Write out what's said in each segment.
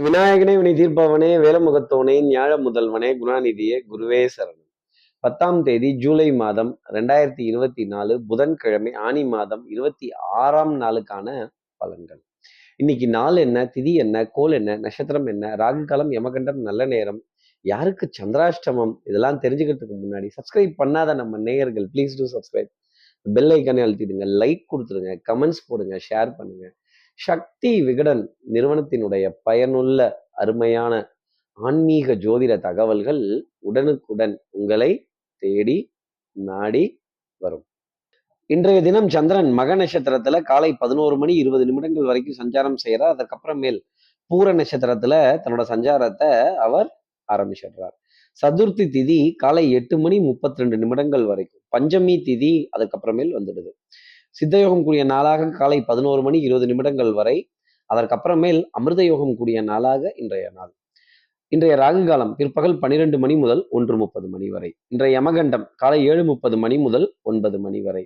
விநாயகனே வினை தீர்ப்பவனே வேலமுகத்தோனே ஞாழ முதல்வனே குணாநிதியே குருவே சரணம். பத்தாம் தேதி ஜூலை மாதம் ரெண்டாயிரத்தி இருபத்தி நாலு புதன்கிழமை ஆனி மாதம் இருபத்தி ஆறாம் நாளுக்கான பலன்கள். இன்னைக்கு நாள் என்ன திதி என்ன கோல் என்ன நட்சத்திரம் என்ன ராகு காலம் யமகண்டம் நல்ல நேரம் யாருக்கு சந்திராஷ்டமம் இதெல்லாம் தெரிஞ்சுக்கிறதுக்கு முன்னாடி சப்ஸ்கிரைப் பண்ணாத நம்ம நேயர்கள் ப்ளீஸ் டூ சப்ஸ்கிரைப் பெல் ஐக்கானே அழுத்திடுங்க லைக் கொடுத்துருங்க கமெண்ட்ஸ் போடுங்க ஷேர் பண்ணுங்க. சக்தி விகடன் நிறுவனத்தினுடைய பயனுள்ள அருமையான ஆன்மீக ஜோதிட தகவல்கள் உடனுக்குடன் உங்களை தேடி நாடி வரும். இன்றைய தினம் சந்திரன் மக நட்சத்திரத்துல காலை பதினோரு மணி இருபது நிமிடங்கள் வரைக்கும் சஞ்சாரம் செய்கிறார். அதுக்கப்புறமேல் பூர நட்சத்திரத்துல தன்னோட சஞ்சாரத்தை அவர் ஆரம்பிச்சிடுறார். சதுர்த்தி திதி காலை எட்டு மணி முப்பத்தி ரெண்டு நிமிடங்கள் வரைக்கும். பஞ்சமி திதி அதுக்கப்புறமேல் வந்துடுது. சித்தயோகம் கூடிய நாளாக காலை பதினோரு மணி இருபது நிமிடங்கள் வரை அதற்கப்புறமேல் அமிர்த யோகம் கூடிய நாளாக இன்றைய நாள். இன்றைய ராகு காலம் பிற்பகல் பன்னிரெண்டு மணி முதல் ஒன்று முப்பது மணி வரை. இன்றைய யமகண்டம் காலை ஏழு முப்பது மணி முதல் ஒன்பது மணி வரை.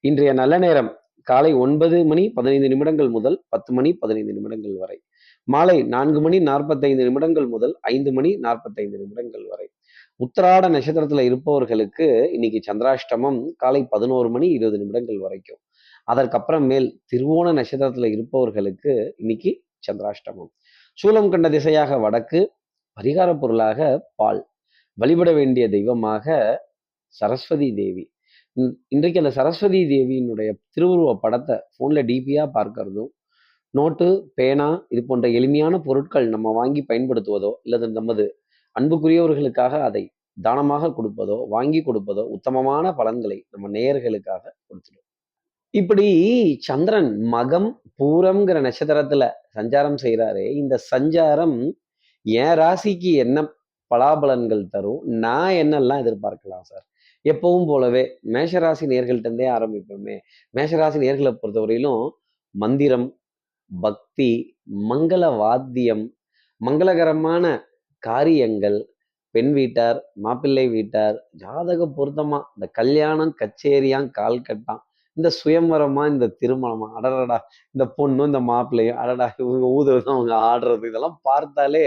இன்றைய நல்ல நேரம் காலை ஒன்பது மணி பதினைந்து நிமிடங்கள் முதல் பத்து மணி பதினைந்து நிமிடங்கள் வரை. மாலை நான்கு மணி நாற்பத்தைந்து நிமிடங்கள் முதல் ஐந்து மணி நாற்பத்தைந்து நிமிடங்கள் வரை. உத்திராட நட்சத்திரத்துல இருப்பவர்களுக்கு இன்னைக்கு சந்திராஷ்டமம் காலை பதினோரு மணி இருபது நிமிடங்கள் வரைக்கும். அதற்கப்புறம் மேல் திருவோண நட்சத்திரத்துல இருப்பவர்களுக்கு இன்னைக்கு சந்திராஷ்டமம். சூலம் கண்ட திசையாக வடக்கு பரிகார பொருளாக பால். வழிபட வேண்டிய தெய்வமாக சரஸ்வதி தேவி. இன்றைக்கு அந்த சரஸ்வதி தேவியினுடைய திருவுருவ படத்தை ஃபோனில் டிபியாக பார்க்கறதும் நோட்டு பேனா இது போன்ற எளிமையான பொருட்கள் நம்ம வாங்கி பயன்படுத்துவதோ இல்லது நமது அன்புக்குரியவர்களுக்காக அதை தானமாக கொடுப்பதோ வாங்கி கொடுப்பதோ உத்தமமான பலன்களை நம்ம நேயர்களுக்காக கொடுத்துடும். இப்படி சந்திரன் மகம் பூரம்ங்கிற நட்சத்திரத்துல சஞ்சாரம் செய்கிறாரே இந்த சஞ்சாரம் என் ராசிக்கு என்ன பலாபலன்கள் தரும் நான் என்னெல்லாம் எதிர்பார்க்கலாம் சார்? எப்பவும் போலவே மேஷராசி நேர்கள்ட்டே ஆரம்பிப்போமே. மேஷராசி நேர்களை பொறுத்தவரையிலும் மந்திரம் பக்தி மங்கள வாத்தியம் மங்களகரமான காரியங்கள் பெண் வீட்டார் மாப்பிள்ளை வீட்டார் ஜாதக பொருத்தமா இந்த கல்யாணம் கச்சேரியாம் கால் கட்டாம் இந்த சுயம்பரமா இந்த திருமணமா அடடடா இந்த பொண்ணும் இந்த மாப்பிள்ளையும் அடடா இவங்க ஊதுறது அவங்க ஆடுறது இதெல்லாம் பார்த்தாலே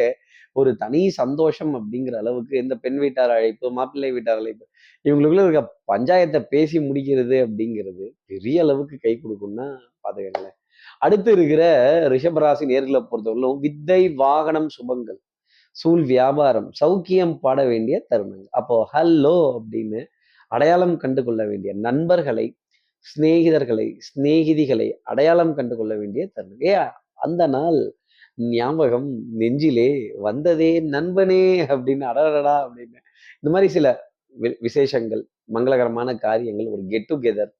ஒரு தனி சந்தோஷம் அப்படிங்கிற அளவுக்கு இந்த பெண் வீட்டார் அழைப்பு மாப்பிள்ளை வீட்டார் அழைப்பு இவங்களுக்குள்ள இருக்க பஞ்சாயத்தை பேசி முடிக்கிறது அப்படிங்கிறது பெரிய அளவுக்கு கை கொடுக்கும்னா பாத்துக்கங்களேன் அடுத்து இருக்கிற ரிஷபராசி நேர்களை பொறுத்தவரையிலும் வித்தை வாகனம் சுபங்கள். சூழ் வியாபாரம் சௌக்கியம் பாட வேண்டிய தருணங்கள். அப்போ ஹல்லோ அப்படின்னு அடையாளம் கண்டு கொள்ள வேண்டிய நண்பர்களை சிநேகிதர்களை சிநேகிதிகளை அடையாளம் கண்டு கொள்ள வேண்டிய தருணம் ஏ அந்த நாள் ஞாபகம் நெஞ்சிலே வந்ததே நண்பனே அப்படின்னு அடடடா அப்படின்னு. இந்த மாதிரி சில விசேஷங்கள் மங்களகரமான காரியங்கள் ஒரு கெட் டுகெதர்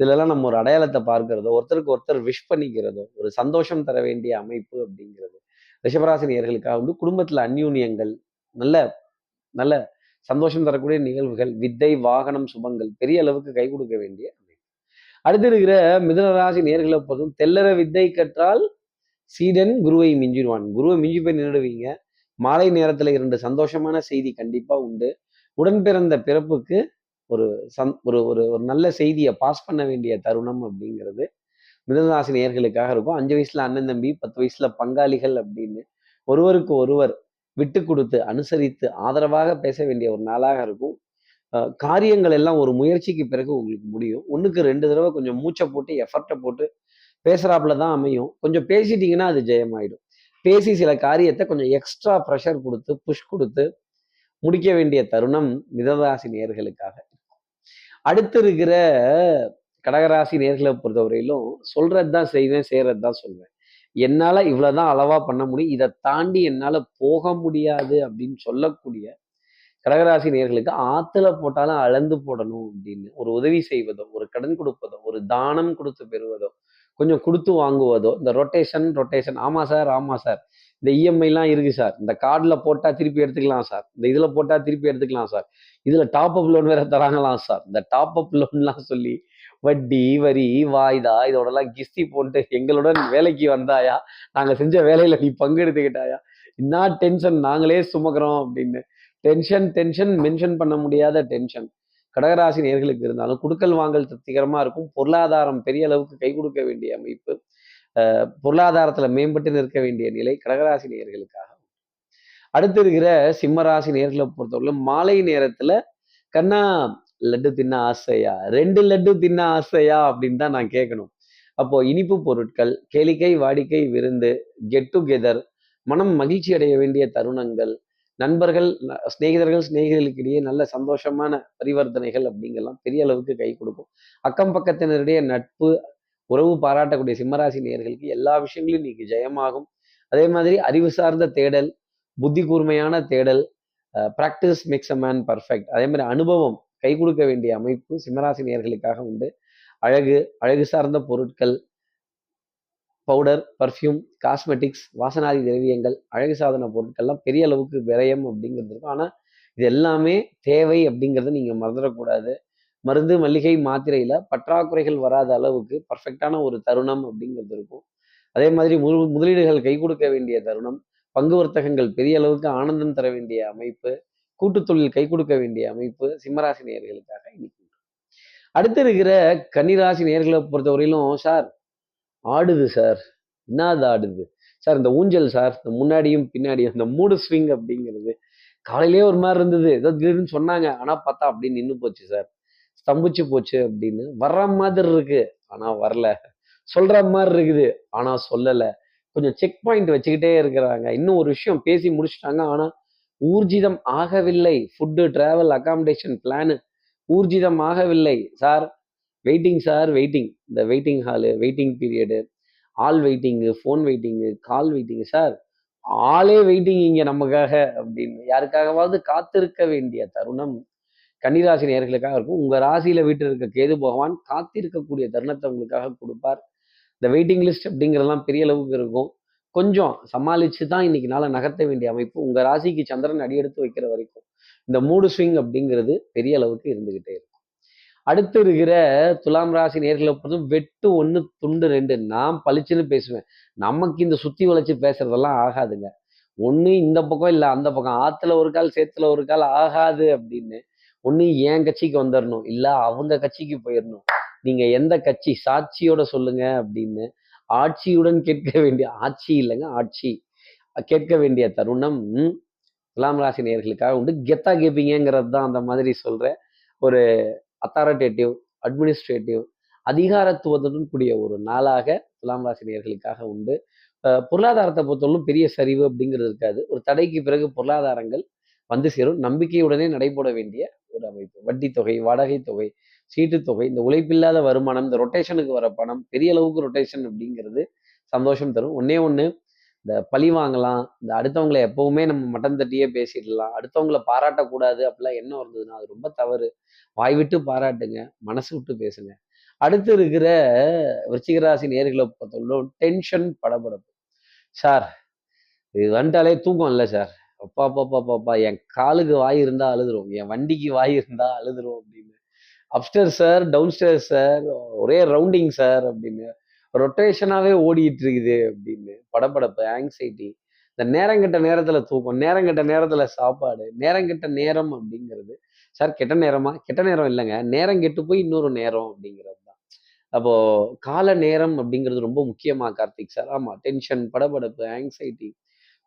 இதுலலாம் நம்ம ஒரு அடையாளத்தை பார்க்கிறதோ ஒருத்தருக்கு ஒருத்தர் விஷ் பண்ணிக்கிறதோ ஒரு சந்தோஷம் தர வேண்டிய அமைப்பு அப்படிங்கிறது. ரிஷபராசினியர்களுக்காக வந்து குடும்பத்தில் அந்யூன்யங்கள் நல்ல நல்ல சந்தோஷம் தரக்கூடிய நிகழ்வுகள் வித்தை வாகனம் சுபங்கள் பெரிய அளவுக்கு கை கொடுக்க வேண்டிய அடுத்து இருக்கிற மிதனராசி நேர்களை பொறுத்தும் தெல்லற வித்தை கற்றால் சீடன் குருவை மிஞ்சிடுவான். குருவை மிஞ்சி போய் நின்றுடுவீங்க. மாலை நேரத்தில் இரண்டு சந்தோஷமான செய்தி கண்டிப்பாக உண்டு. உடன் பிறந்த பிறப்புக்கு ஒரு சந் ஒரு ஒரு ஒரு நல்ல செய்தியை பாஸ் பண்ண வேண்டிய தருணம் அப்படிங்கிறது மிதனராசி நேர்களுக்காக இருக்கும். அஞ்சு வயசுல அண்ணன் தம்பி பத்து வயசுல பங்காளிகள் அப்படின்னு ஒருவருக்கு ஒருவர் விட்டு கொடுத்து அனுசரித்து ஆதரவாக பேச வேண்டிய ஒரு நாளாக இருக்கும். காரியங்கள் எல்லாம் ஒரு முயற்சிக்கு பிறகு உங்களுக்கு முடியும். ஒன்றுக்கு ரெண்டு தடவை கொஞ்சம் மூச்சை போட்டு எஃபர்ட்டை போட்டு பேசுறாப்புல தான் அமையும். கொஞ்சம் பேசிட்டீங்கன்னா அது ஜெயமாயிடும். பேசி சில காரியத்தை கொஞ்சம் எக்ஸ்ட்ரா ப்ரெஷர் கொடுத்து புஷ் கொடுத்து முடிக்க வேண்டிய தருணம் மிதராசி நேர்களுக்காக அடுத்து இருக்கிற கடகராசி நேர்களை பொறுத்தவரையிலும் சொல்றது தான் செய்வேன் செய்யறது தான் சொல்வேன். என்னால் இவ்வளோதான் அளவாக பண்ண முடியும் இதை தாண்டி என்னால் போக முடியாது அப்படின்னு சொல்லக்கூடிய கடகராசி நேர்களுக்கு ஆற்றுல போட்டாலும் அளந்து போடணும் அப்படின்னு ஒரு உதவி செய்வதோ ஒரு கடன் கொடுப்பதோ ஒரு தானம் கொடுத்து பெறுவதோ கொஞ்சம் கொடுத்து வாங்குவதோ இந்த ரொட்டேஷன் ரொட்டேஷன் ஆமாம் சார் ஆமாம் சார். இந்த இஎம்ஐலாம் இருக்குது சார். இந்த கார்டில் போட்டால் திருப்பி எடுத்துக்கலாம் சார். இந்த இதில் போட்டால் திருப்பி எடுத்துக்கலாம் சார். இதில் டாப் அப் லோன் வேற தராங்களாம் சார். இந்த டாப் அப் லோன்லாம் சொல்லி வட்டி வரி வாய்தா இதோடலாம் கிஸ்தி போட்டு எங்களுடன் வேலைக்கு வந்தாயா? நாங்கள் செஞ்ச வேலையில் நீ பங்கெடுத்துக்கிட்டாயா? என்ன டென்ஷன் நாங்களே சுமக்கிறோம் அப்படின்னு. டென்ஷன் டென்ஷன் மென்ஷன் பண்ண முடியாத டென்ஷன். கடகராசி நேர்களுக்கு இருந்தாலும் குடுக்கல் வாங்கல் திருப்திகரமாக இருக்கும். பொருளாதாரம் பெரிய அளவுக்கு கை கொடுக்க வேண்டிய அமைப்பு. பொருளாதாரத்துல மேம்பட்டு நிற்க வேண்டிய நிலை கடகராசி நேர்களுக்காக. அடுத்து இருக்கிற சிம்மராசி நேர்களை பொறுத்தவரை மாலை நேரத்துல கண்ணா லட்டு தின்ன ஆசையா? ரெண்டு லட்டு தின்ன ஆசையா? அப்படின்னு தான் நான் கேட்கணும் அப்போ இனிப்பு பொருட்கள் கேளிக்கை வாடிக்கை விருந்து கெட் டுகெதர் மனம் மகிழ்ச்சி அடைய வேண்டிய தருணங்கள் நண்பர்கள் சிநேகிதர்கள் சிநேகிதர்களுக்கிடையே நல்ல சந்தோஷமான பரிவர்த்தனைகள் அப்படிங்கெல்லாம் பெரிய அளவுக்கு கை கொடுக்கும். அக்கம் பக்கத்தினருடைய நட்பு உறவு பாராட்டக்கூடிய சிம்மராசி நேர்களுக்கு எல்லா விஷயங்களும் இன்னைக்கு ஜெயமாகும். அதே மாதிரி அறிவு சார்ந்த தேடல் புத்தி கூர்மையான தேடல் practice makes a man perfect அதே மாதிரி அனுபவம் கை கொடுக்க வேண்டிய அமைப்பு சிம்மராசி நேர்களுக்காக உண்டு. அழகு அழகு சார்ந்த பொருட்கள் பவுடர் பர்ஃப்யூம் காஸ்மெட்டிக்ஸ் வாசனாதி திரவியங்கள் அழகு சாதன பொருட்கள்லாம் பெரிய அளவுக்கு விரயம் அப்படிங்கிறது இருக்கும். ஆனால் இது எல்லாமே தேவை அப்படிங்கிறத நீங்கள் மறந்துடக்கூடாது. மருந்து மல்லிகை மாத்திரையில் பற்றாக்குறைகள் வராத அளவுக்கு பர்ஃபெக்டான ஒரு தருணம் அப்படிங்கிறது இருக்கும். அதே மாதிரி முழு முதலீடுகள் கை கொடுக்க வேண்டிய தருணம் பங்கு வர்த்தகங்கள் பெரிய அளவுக்கு ஆனந்தம் தர வேண்டிய அமைப்பு கூட்டுத்தொழில் கை கொடுக்க வேண்டிய அமைப்பு சிம்மராசி நேர்களுக்காக இன்னைக்கு அடுத்து இருக்கிற கன்னிராசி நேர்களை பொறுத்தவரையிலும் சார் ஆடுது சார். என்னது ஆடுது? சார் இந்த ஊஞ்சல் சார் இந்த முன்னாடியும் பின்னாடியும் இந்த மூடு ஸ்விங் அப்படிங்கிறது காலையிலேயே ஒரு மாதிரி இருந்தது. ஏதோ திடீர்னு சொன்னாங்க. ஆனால் பார்த்தா அப்படின்னு நின்று போச்சு சார். ஸ்தம்பிச்சு போச்சு அப்படின்னு வர்ற மாதிரி இருக்கு. ஆனால் வரல. சொல்ற மாதிரி இருக்குது. ஆனால் சொல்லலை. கொஞ்சம் செக் பாயிண்ட் வச்சுக்கிட்டே இருக்கிறாங்க. இன்னும் ஒரு விஷயம் பேசி முடிச்சுட்டாங்க. ஆனால் ஊர்ஜிதம் ஆகவில்லை. ஃபுட்டு டிராவல் அகாமடேஷன் பிளானு ஊர்ஜிதம் ஆகவில்லை. சார் வெயிட்டிங் சார் வெயிட்டிங் இந்த waiting hall waiting period all waiting phone waiting call waiting sir ஆளே வெயிட்டிங் இங்கே நமக்காக அப்படின்னு. யாருக்காகவாவது காத்திருக்க வேண்டிய தருணம் கன்னிராசி நேர்களுக்காக இருக்கும். உங்கள் ராசியில் வீட்டில் இருக்க கேது பகவான் காத்திருக்கக்கூடிய தருணத்தை உங்களுக்காக கொடுப்பார். இந்த வெயிட்டிங் லிஸ்ட் அப்படிங்கிறதெல்லாம் பெரிய அளவுக்கு இருக்கும். கொஞ்சம் சமாளித்து தான் இன்னைக்கு நாளை நகர்த்த வேண்டிய அமைப்பு. உங்கள் ராசிக்கு சந்திரன் அடியெடுத்து வைக்கிற வரைக்கும் இந்த மூடு ஸ்விங் அப்படிங்கிறது பெரிய அளவுக்கு இருந்துக்கிட்டே இருக்கும். அடுத்து இருக்கிற துலாம் ராசி நேர்களை பொறுத்தும் வெட்டு ஒன்று துண்டு ரெண்டு. நான் பளிச்சுன்னு பேசுவேன். நமக்கு இந்த சுற்றி வளைச்சு பேசுறதெல்லாம் ஆகாதுங்க. ஒன்று இந்த பக்கம் இல்லை அந்த பக்கம். ஆற்றுல ஒரு கால் சேத்துல ஒரு கால் ஆகாது அப்படின்னு ஒன்று என் கட்சிக்கு வந்துடணும் இல்லை அவங்க கட்சிக்கு போயிடணும் நீங்கள் எந்த கட்சி? சாட்சியோட சொல்லுங்க அப்படின்னு ஆட்சியுடன் கேட்க வேண்டிய ஆட்சி இல்லைங்க ஆட்சி. கேட்க வேண்டிய தருணம் துலாம் ராசி நேர்களுக்காக உண்டு. கெத்தா கேட்பீங்கிறது தான் அந்த மாதிரி சொல்ற ஒரு அத்தாரிட்டேட்டிவ் அட்மினிஸ்ட்ரேட்டிவ் அதிகாரத்துவத்துடன் கூடிய ஒரு நாளாக துலாம் ராசினியர்களுக்காக உண்டு. பொருளாதாரத்தை பொறுத்தவரைக்கும் பெரிய சரிவு அப்படிங்கிறது இருக்காது. ஒரு தடைக்கு பிறகு பொருளாதாரங்கள் வந்து சேரும். நம்பிக்கையுடனே நடைபெற வேண்டிய ஒரு அமைப்பு. வட்டி தொகை வாடகை தொகை சீட்டு தொகை இந்த உழைப்பில்லாத வருமானம் இந்த ரொட்டேஷனுக்கு வர பணம் பெரிய அளவுக்கு ரொட்டேஷன் அப்படிங்கிறது சந்தோஷம் தரும். ஒன்னே ஒன்று இந்த பழி வாங்கலாம் இந்த அடுத்தவங்களை எப்பவுமே நம்ம மட்டன் தட்டியே பேசிடலாம் அடுத்தவங்களை பாராட்டக்கூடாது அப்படிலாம் என்ன வருதுன்னா அது ரொம்ப தவறு. வாய் விட்டு பாராட்டுங்க மனசு விட்டு பேசுங்க. அடுத்து இருக்கிற விருச்சிகராசி நேர்களை பொறுத்தவரைக்கும் டென்ஷன் படபடப்பு. சார் இது வந்துட்டாலே தூக்கம் இல்லை சார் அப்பா அப்பா பாப்பா என் காலுக்கு வாய் இருந்தால் அழுதுரும் என் வண்டிக்கு வாய் இருந்தால் அழுதுரும் அப்படின்னு. அப்ஸ்டர் சார் டவுன்ஸ்டர் சார் ஒரே ரவுண்டிங் சார் அப்படின்னு. ரொட்டேஷனாகவே ஓடிட்டு இருக்குது அப்படின்னு. படப்படப்பு ஆங்ஸைட்டி இந்த நேரங்கெட்ட நேரத்தில் தூக்கம் நேரங்கெட்ட நேரத்தில் சாப்பாடு நேரங்கெட்ட நேரம் அப்படிங்கிறது. சார் கெட்ட நேரமா? கெட்ட நேரம் இல்லைங்க. நேரம் கெட்டு போய் இன்னொரு நேரம் அப்படிங்கிறது தான். அப்போ கால நேரம் அப்படிங்கிறது ரொம்ப முக்கியமா கார்த்திக் சார் ஆமா டென்ஷன் படபடப்பு ஆங்ஸைட்டி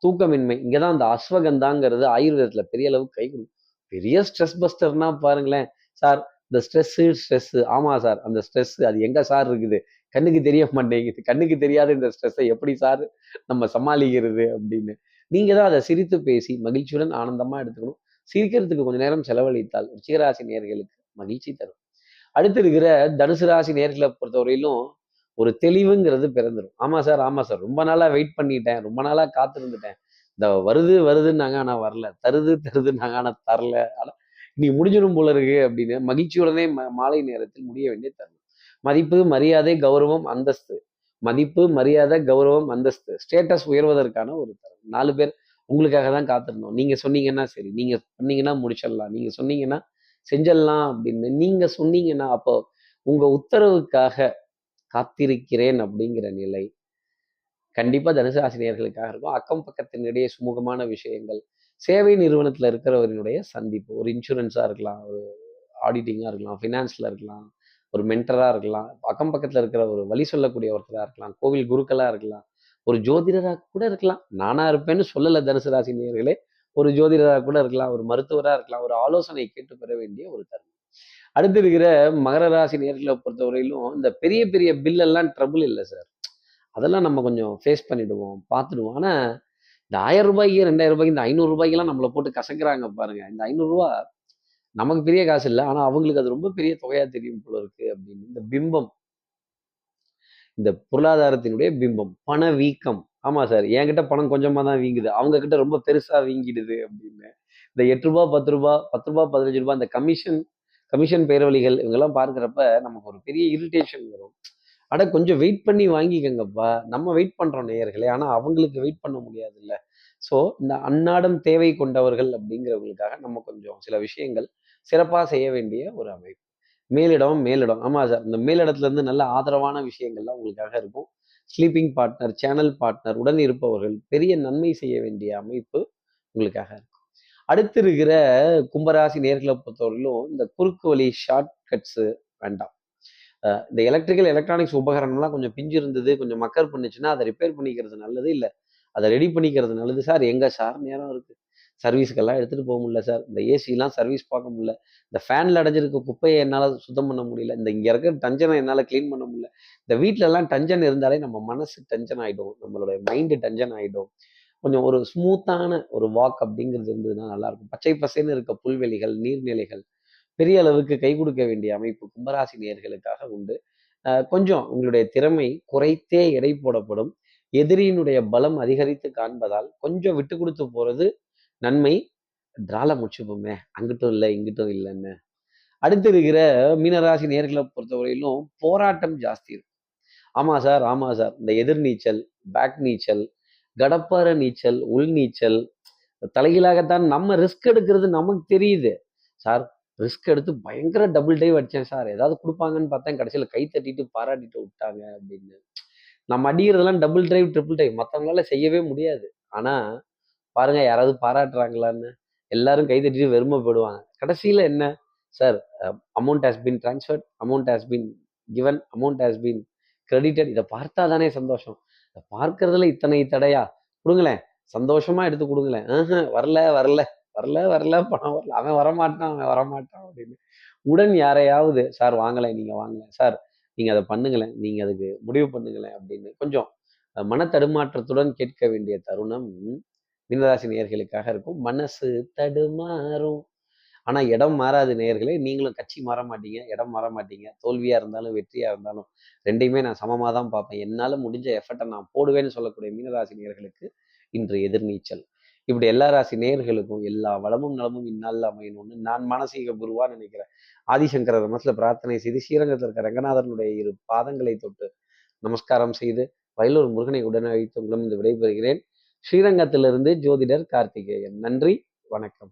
தூக்கமின்மை. இங்கே தான் அந்த அஸ்வகந்தாங்கிறது ஆயுர்வேதத்தில் பெரிய அளவுக்கு கை கொடுக்கும். பெரிய ஸ்ட்ரெஸ் பஸ்டர்னா பாருங்களேன். சார் இந்த ஸ்ட்ரெஸ்ஸு ஸ்ட்ரெஸ்ஸு ஆமாம் சார் அந்த ஸ்ட்ரெஸ்ஸு அது எங்கே சார் இருக்குது? கண்ணுக்கு தெரிய மாட்டேங்குது. கண்ணுக்கு தெரியாத இந்த ஸ்ட்ரெஸ்ஸை எப்படி சார் நம்ம சமாளிக்கிறது அப்படின்னு. நீங்கள் தான் அதை சிரித்து பேசி மகிழ்ச்சியுடன் ஆனந்தமாக எடுத்துக்கணும். சிரிக்கிறதுக்கு கொஞ்ச நேரம் செலவழித்தால் ருச்சிகராசி நேர்களுக்கு மகிழ்ச்சி தரும். அடுத்து இருக்கிற தனுசு ராசி நேர்களை பொறுத்தவரையிலும் ஒரு தெளிவுங்கிறது பிறந்துடும் ஆமாம் சார் ஆமாம் சார் ரொம்ப நாளாக வெயிட் பண்ணிட்டேன். ரொம்ப நாளாக காத்திருந்துட்டேன். இந்த வருது வருதுன்னாங்க ஆனால் வரல. தருது தருதுன்னாங்க ஆனால் தரல. ஆனால் நீ முடிஞ்சிடும் போல இருக்கு அப்படின்னு மகிழ்ச்சியுடனே மாலை நேரத்தில் முடிய வேண்டிய தருணம். மதிப்பு மரியாதை கௌரவம் அந்தஸ்து. மதிப்பு மரியாதை கௌரவம் அந்தஸ்து. ஸ்டேட்டஸ் உயர்வதற்கான ஒரு தருணம். நாலு பேர் உங்களுக்காக தான் காத்திருந்தோம். நீங்க சொன்னீங்கன்னா சரி. நீங்க சொன்னீங்கன்னா முடிச்சிடலாம். நீங்க சொன்னீங்கன்னா செஞ்சிடலாம் அப்படின்னு நீங்க சொன்னீங்கன்னா அப்போ உங்க உத்தரவுக்காக காத்திருக்கிறேன் அப்படிங்கிற நிலை கண்டிப்பா தனுசு ஆசிரியர்களுக்காக இருக்கும். அக்கம் பக்கத்தினிடையே சுமூகமான விஷயங்கள் சேவை நிறுவனத்தில் இருக்கிறவரினுடைய சந்திப்பு. ஒரு இன்சூரன்ஸாக இருக்கலாம் ஒரு ஆடிட்டிங்காக இருக்கலாம் ஃபினான்ஸில் இருக்கலாம் ஒரு மென்டராக இருக்கலாம் அக்கம் பக்கத்தில் இருக்கிற ஒரு வழி சொல்லக்கூடிய ஒருத்தராக இருக்கலாம் கோவில் குருக்களாக இருக்கலாம் ஒரு ஜோதிடராக கூட இருக்கலாம். நானாக இருப்பேன்னு சொல்லலை தனுசு ராசி நேர்களே ஒரு ஜோதிடராக கூட இருக்கலாம் ஒரு மருத்துவராக இருக்கலாம் ஒரு ஆலோசனை கேட்டு பெற வேண்டிய ஒரு தருணம். அடுத்து இருக்கிற மகர ராசி நேர்களை பொறுத்தவரையிலும் இந்த பெரிய பெரிய பில்லெல்லாம் ட்ரபுள் இல்லை சார். அதெல்லாம் நம்ம கொஞ்சம் ஃபேஸ் பண்ணிடுவோம் பார்த்துடுவோம். ஆனால் இந்த ஆயிரம் ரூபாய்க்கு ரெண்டாயிரம் ரூபாய்க்கு இந்த ஐநூறு ரூபாய்க்கெல்லாம் நம்மளை போட்டு கசக்குறாங்க பாருங்க. இந்த ஐநூறுரூவா நமக்கு பெரிய காசு இல்லை. ஆனா அவங்களுக்கு அது ரொம்ப பெரிய தொகையா தெரியும் போல இருக்கு அப்படின்னு. இந்த பிம்பம். இந்த பொருளாதாரத்தினுடைய பிம்பம். பண வீக்கம். ஆமா சார். என்கிட்ட பணம் கொஞ்சமா தான் வீங்குது. அவங்க கிட்ட ரொம்ப பெருசா வீங்கிடுது அப்படின்னு. இந்த எட்டு ரூபா பத்து ரூபா பத்து ரூபா பதினஞ்சு ரூபா இந்த கமிஷன் கமிஷன் பேரவழிகள் இவங்கெல்லாம் பார்க்குறப்ப நமக்கு ஒரு பெரிய இரிட்டேஷன் வரும். அட கொஞ்சம் வெயிட் பண்ணி வாங்கிக்கங்கப்பா. நம்ம வெயிட் பண்ணுறோம் நேயர்களே. ஆனால் அவங்களுக்கு வெயிட் பண்ண முடியாது இல்லை ஸோ இந்த அன்னாடம் தேவை கொண்டவர்கள் அப்படிங்கிறவங்களுக்காக நம்ம கொஞ்சம் சில விஷயங்கள் சிறப்பாக செய்ய வேண்டிய ஒரு அமைப்பு. மேலிடம் மேலிடம். ஆமாம் சார் இந்த மேலிடத்துலேருந்து நல்ல ஆதரவான விஷயங்கள்லாம் உங்களுக்காக இருக்கும். ஸ்லீப்பிங் பார்ட்னர் சேனல் பார்ட்னர் உடன் இருப்பவர்கள் பெரிய நன்மை செய்ய வேண்டிய அமைப்பு உங்களுக்காக இருக்கும். அடுத்து இருக்கிற கும்பராசி நேர்களை பொறுத்தவரையிலும் இந்த குறுக்கு வழி ஷார்ட் கட்ஸு வேண்டாம். இந்த எலக்ட்ரிக்கல் எலக்ட்ரானிக்ஸ் உபகரணம்லாம் கொஞ்சம் பிஞ்சு இருந்தது கொஞ்சம் மக்கர் பண்ணுச்சுன்னா அதை ரிப்பேர் பண்ணிக்கிறது நல்லது இல்லை. அதை ரெடி பண்ணிக்கிறது நல்லது சார். எங்கே சார் நேரம் இருக்குது சர்வீஸ்க்கெல்லாம் எடுத்துகிட்டு போக முடியல சார். இந்த ஏசிலாம் சர்வீஸ் பார்க்க முடியல. இந்த ஃபேன்ல அடைஞ்சிருக்க குப்பையை என்னால் சுத்தம் பண்ண முடியல. இந்த இங்கே இருக்கிற டஞ்சனை என்னால் க்ளீன் பண்ண முடியல. இந்த வீட்டிலலாம் டஞ்சன் இருந்தாலே நம்ம மனசு டென்ஷன் ஆகிடும் நம்மளுடைய மைண்டு டென்ஷன் ஆகிடும் கொஞ்சம் ஒரு ஸ்மூத்தான ஒரு வாக் அப்படிங்கிறது இருந்ததுன்னா நல்லாயிருக்கும் பச்சை பசேன்னு இருக்க புல்வெளிகள் நீர்நிலைகள் பெரிய அளவுக்கு கை கொடுக்க வேண்டிய அமைப்பு கும்பராசி நேயர்களுக்காக உண்டு. கொஞ்சம் உங்களுடைய திறமை குறைத்தே எடை போடப்படும். எதிரியினுடைய பலம் அதிகரித்து காண்பதால் கொஞ்சம் விட்டு கொடுத்து போறது நன்மை. டிரால முடிச்சுப்போமே. அங்கிட்டும் இல்லை இங்கிட்டும் இல்லைன்னு. அடுத்து இருக்கிற மீனராசி நேர்களை பொறுத்தவரையிலும் போராட்டம் ஜாஸ்தி இருக்கும். ஆமா சார் ஆமா சார். இந்த எதிர்நீச்சல் பேக் நீச்சல் கடப்பார நீச்சல் உள் நீச்சல் தலைகீழாகத்தான் நம்ம ரிஸ்க் எடுக்கிறது நமக்கு தெரியுது. சார் ரிஸ்க் எடுத்து பயங்கர டபுள் டைவ் அடித்தேன் சார். ஏதாவது கொடுப்பாங்கன்னு பார்த்தேன். கடைசியில் கை தட்டிட்டு பாராட்டிட்டு விட்டாங்க அப்படின்னு. நம்ம அடிக்கிறதெல்லாம் டபுள் டிரைவ் ட்ரிபிள் டைவ். மற்றவங்களால செய்யவே முடியாது. ஆனால் பாருங்க யாராவது பாராட்டுறாங்களான்னு எல்லாரும் கை தட்டிட்டு வெறுமை போயிடுவாங்க கடைசியில் என்ன? Sir amount has been transferred amount has been given amount has been credited இதை பார்த்தா தானே சந்தோஷம். இதை பார்க்கறதுல இத்தனை தடையா? கொடுங்களேன். சந்தோஷமா எடுத்து கொடுங்களேன். ஆஹ் வரல வரல. வரல வரல பணம் வரல. அவன் வரமாட்டான் அவன் வரமாட்டான் அப்படின்னு. உடன் யாரையாவது சார் வாங்கலை நீங்க வாங்கலை. சார் நீங்க அதை பண்ணுங்களேன் நீங்க அதுக்கு முடிவு பண்ணுங்களேன் அப்படின்னு கொஞ்சம் மனத்தடுமாற்றத்துடன் மன தடுமாற்றத்துடன் கேட்க வேண்டிய தருணம் மீனராசி நேர்களுக்காக இருக்கும். மனசு தடுமாறும். ஆனா இடம் மாறாது நேயர்களே. நீங்களும் கட்சி மாற மாட்டீங்க இடம் மாற மாட்டீங்க. தோல்வியாக இருந்தாலும் வெற்றியாக இருந்தாலும் ரெண்டையுமே நான் சமமாக தான் பார்ப்பேன். என்னால் முடிஞ்ச எஃபர்ட்டை நான் போடுவேன்னு சொல்லக்கூடிய மீனராசி நேர்களுக்கு இன்று எதிர்நீச்சல். இப்படி எல்லா ராசி நேயர்களுக்கும் எல்லா வளமும் நலமும் இந்நாளில் அமையணும்னு நான் மானசீக குருவா நினைக்கிறேன். ஆதிசங்கரர் மனசுல பிரார்த்தனை செய்து ஸ்ரீரங்கத்தில் இருக்க ரங்கநாதனுடைய இரு பாதங்களை தொட்டு நமஸ்காரம் செய்து வயலூர் முருகனை உடனே வைத்து உங்களிடம் இருந்து விடைபெறுகிறேன். ஸ்ரீரங்கத்திலிருந்து ஜோதிடர் கார்த்திகேயன். நன்றி வணக்கம்.